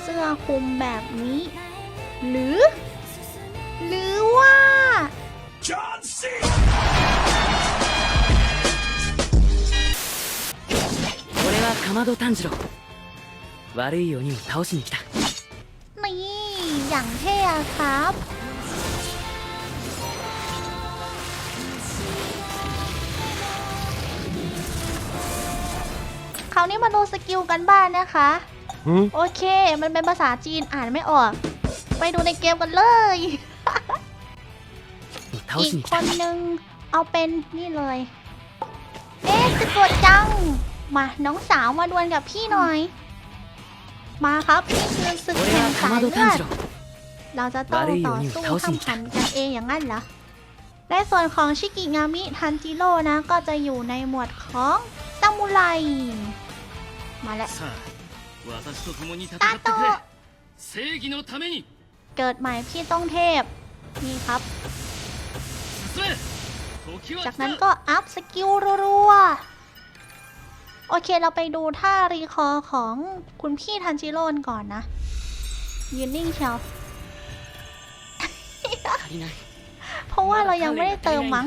เสื้อคลุมแบบนี้ หรือ หรือว่า John C. 俺はかまど炭治郎悪い鬼を倒しに来た นี่อย่างเท่อะครับ คราวนี้มาดูสกิลกันบ้างนะคะ โอเค มันเป็นภาษาจีนอ่านไม่ออก ไปดูในเกมกันเลย 倒 อี し ก に来 ค た นนึงเอาเป็นนี่เลย เอ๊ะจะกดจัง มาน้องสาวมาดวลกับพี่หน่อย มาครับนี่คือศึก 俺 แห่ง は สา か ย まど เลื 炭 อด 治郎 เราจะต้องต่อสู้ทำพันกันเองอย่างนั้นเหรอ ในส่วนของชิกิงามิทันจิโร่นะ ก็จะอยู่ในหมวดของซามูไร มาแล้ว さあ 私と共に戦 ตา って โต くれ正義のために เกิดใหม่พี่ต้องเทพ นี่ครับ 進め時は จาก 来 นั้น た ก็อัพสกิลรัวๆ โอเคเราไปดูท่ารีคอร์ของคุณพี่ทันจิโร่ก่อนนะ ยืนนิ่งเชียว 足りない เพราะว่าเรายังไม่ได้เติมมั้ง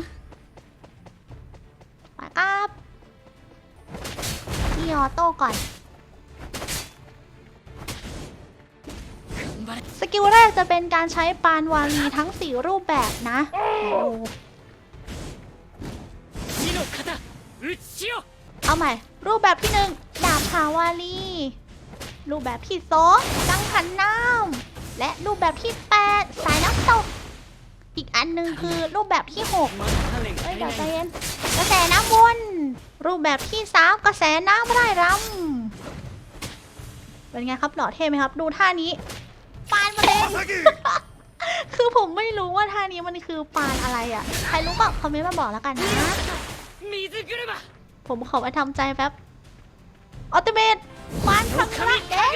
ไปครับพี่ออโต้ก่อน สกิลแรกจะเป็นการใช้ปานวาลีทั้งสี่รูปแบบนะเอาใหม่ รูปแบบที่หนึ่งดาบขาวาลีรูปแบบที่สองกังหันน้ำและรูปแบบที่แปดสายน้ำตก อีกอันหนึ่งคือรูปแบบที่หกเดี๋ยวใจเย็นกระแสน้ำวนรูปแบบที่สามกระแสน้ำไร้รำเป็นไงครับหล่อเท่ไหมครับ ดูท่านี้ ปานมะเร็คือผมไม่รู้ว่าท่านี้มันคือปานอะไรอะ ใครรู้ก็คอมเมนต์มาบอกแล้วกันนะ ผมขอไปทำใจแป๊บออโตเมตปานทางรักเอ๊ะ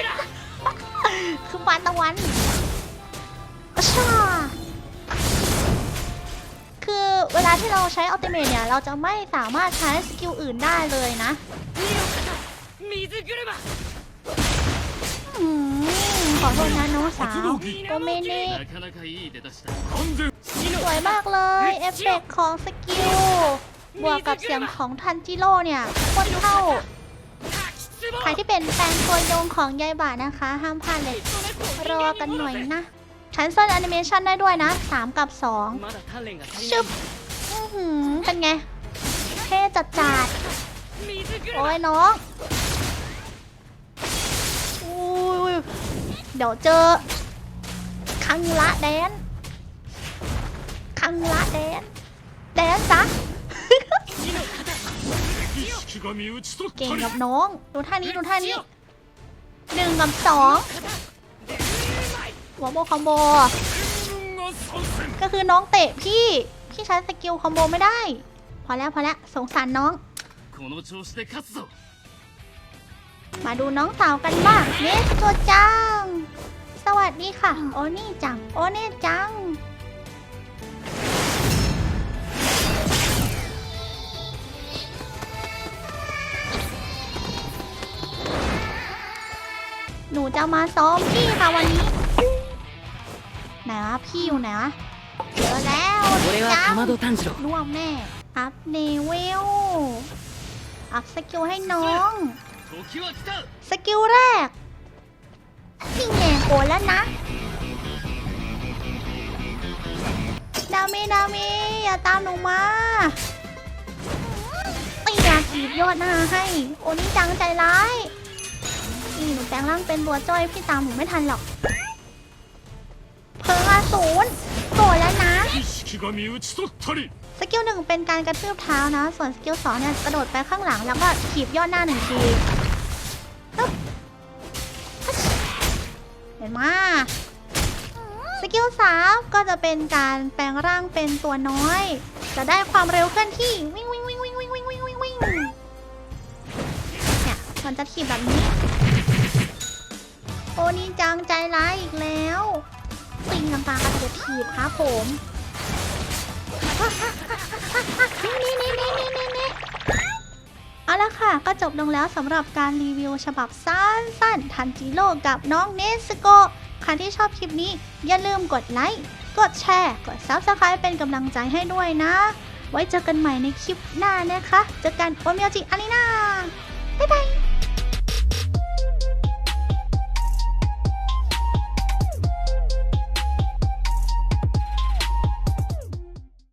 คือปานตะวันอชาคือเวลาที่เราใช้ออโตเมตเนี่ย เราจะไม่สามารถใช้สกิลอื่นได้เลยนะ ขอโทษนะน้องสาวก็ไม่เน่สวยมากเลย เอฟเฟกของสกิล บวกกับเสียงของทันจิโร่เนี่ยคนเท่าใครที่เป็นแฟนตัวยงของยายบ่านะคะ ห้ามพลาดเลย รอกันหน่อยนะชั้นซ่อนแอนิเมชันได้ด้วยนะ 3 กับ 2 ชึบเป็นไง เท่จัดจัดโอ้ยน้อง เดี๋ยวเจอคังละแดนคังละแดนแดนซะเก่งกับน้อง ดูท่านี้ดูท่านี้หนึ่งกับสองหัวโบคอมโบ ก็คือน้องเตะพี่ พี่ใช้สกิลคอมโบไม่ได้ พอแล้วพอแล้วสงสารน้อง มาดูน้องสาวกันบ้างเนสโตจัง สวัสดีค่ะ โอนี่จัง โอเน่จัง หนูจะมาซ้อมพี่ค่ะวันนี้ ไหนวะพี่อยู่ไหนวะเจอแล้วจังร่วมแม่อัพเนเวล อัพสกิลให้น้อง สกิลแรกนี่แน่โกนแล้วนะ ดามิดามิอย่าตามหนูมาตีอากถีดยอดหน้าให้ โอนี่จังใจร้าย นี่หนูแปลงร่างเป็นบัวจ้อยพี่ตามหนูไม่ทันหรอก เพิงอาศูนย์โกแล้วนะ สกิลหนึ่งเป็นการกระทืบเท้านะ ส่วนสกิลสองเนี่ยกระโดดไปข้างหลังแล้วก็ขีดยอดหน้าหนึ่งที เห็นไหมสกิลสามก็จะเป็นการแปลงร่างเป็นตัวน้อย จะได้ความเร็วเคลื่อนที่วิ่งวิ่งวิ่งวิ่งวิ่งวิ่งวิ่งวิ่งวิ่งเนี่ยมันจะถีบแบบนี้ โอ้นี่จังใจร้ายอีกแล้วปิงกำปากระโดดถีบครับผม ละค่ะ ก็จบลงแล้วสำหรับการรีวิวฉบับสั้นๆ ทันจิโร่กับน้องเนสโกใครที่ชอบคลิปนี้อย่าลืมกดไลค์ กดแชร์ กด Subscribe เป็นกำลังใจให้ด้วยนะ ไว้เจอกันใหม่ในคลิปหน้านะคะ เจอกันโอเมียวจิอารีนาบ๊ายบาย